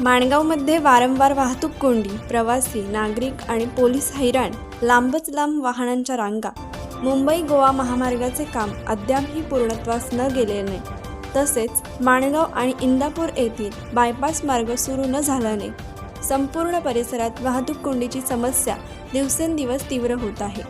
माणगावमध्ये वारंवार वाहतूक कोंडी प्रवासी नागरिक आणि पोलीस हैराण लांबच लांब वाहनांच्या रांगा. मुंबई गोवा महामार्गाचे काम अद्यापही पूर्णत्वास न गेल्याने तसेच माणगाव आणि इंदापूर येथील बायपास मार्ग सुरू न झाल्याने संपूर्ण परिसरात वाहतूक कोंडीची समस्या दिवसेंदिवस तीव्र होत आहे.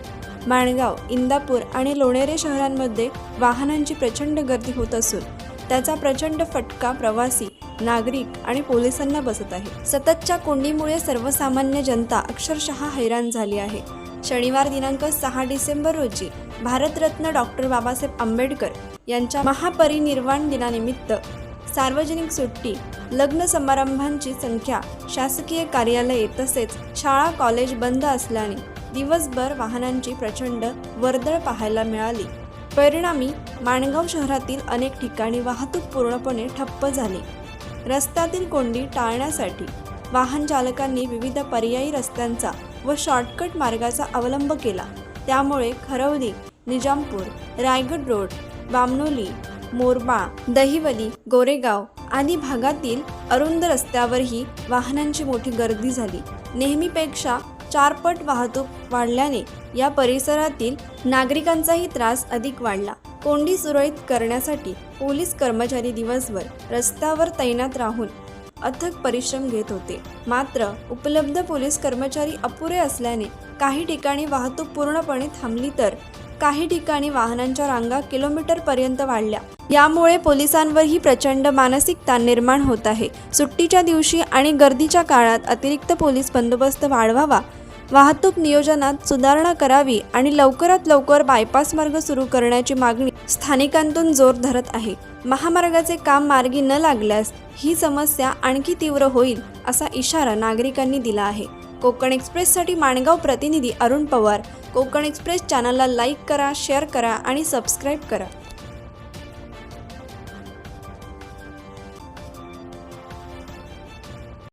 माणगाव इंदापूर आणि लोणेरे शहरांमध्ये वाहनांची प्रचंड गर्दी होत असून त्याचा प्रचंड फटका प्रवासी नागरिक आणि पोलिसांना बसत आहे. सततच्या कोंडीमुळे सर्वसामान्य जनता अक्षरशः हैराण झाली आहे. शनिवार दिनांक सहा डिसेंबर रोजी भारतरत्न डॉक्टर बाबासाहेब आंबेडकर यांच्या महापरिनिर्वाण दिनानिमित्त सार्वजनिक सुट्टी लग्न समारंभांची संख्या शासकीय कार्यालये तसेच शाळा कॉलेज बंद असल्याने दिवसभर वाहनांची प्रचंड वर्दळ पाहायला मिळाली. परिणामी माणगाव शहरातील अनेक ठिकाणी वाहतूक पूर्णपणे ठप्प झाली. रस्त्यातील कोंडी टाळण्यासाठी वाहन चालकांनी विविध पर्यायी रस्त्यांचा व शॉर्टकट मार्गाचा अवलंब केला. त्यामुळे खरवली निजामपूर रायगड रोड बामनोली मोरबा दहिवली गोरेगाव आदी भागातील अरुंद रस्त्यावरही वाहनांची मोठी गर्दी झाली. नेहमीपेक्षा चारपट वाहतूक वाढल्याने या परिसरातील नागरिकांचाही त्रास अधिक वाढला. कोंडी सुरळीत करण्यासाठी पोलीस कर्मचारी दिवसभर रस्त्यावर तैनात राहून अथक परिश्रम घेत होते. मात्र उपलब्ध पोलीस कर्मचारी अपुरे असल्याने काही ठिकाणी वाहतूक पूर्णपणे थांबली तर काही ठिकाणी वाहनांच्या रांगा किलोमीटर पर्यंत वाढल्या. यामुळे पोलिसांवरही प्रचंड मानसिक ताण निर्माण होत आहे. सुट्टीच्या दिवशी आणि गर्दीच्या काळात अतिरिक्त पोलीस बंदोबस्त वाढवावा वाहतूक नियोजनात सुधारणा करावी आणि लवकरात लवकर बायपास मार्ग सुरू करण्याची मागणी स्थानिकांतून जोर धरत आहे. महामार्गाचे काम मार्गी न लागल्यास ही समस्या आणखी तीव्र होईल असा इशारा नागरिकांनी दिला आहे. कोकण एक्सप्रेससाठी माणगाव प्रतिनिधी अरुण पवार. कोकण एक्सप्रेस चॅनलला लाईक करा शेअर करा आणि सबस्क्राईब करा.